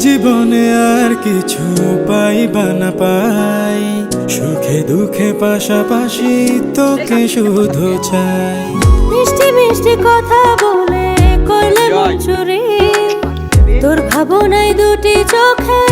জীবনে আর কিছু পাই বা না পাই। সুখে দুঃখে পাশাপাশি তোকে শুধু চাই। মিষ্টি মিষ্টি কথা বলে করলে তোর ভাবনায় দুটি কাড়ি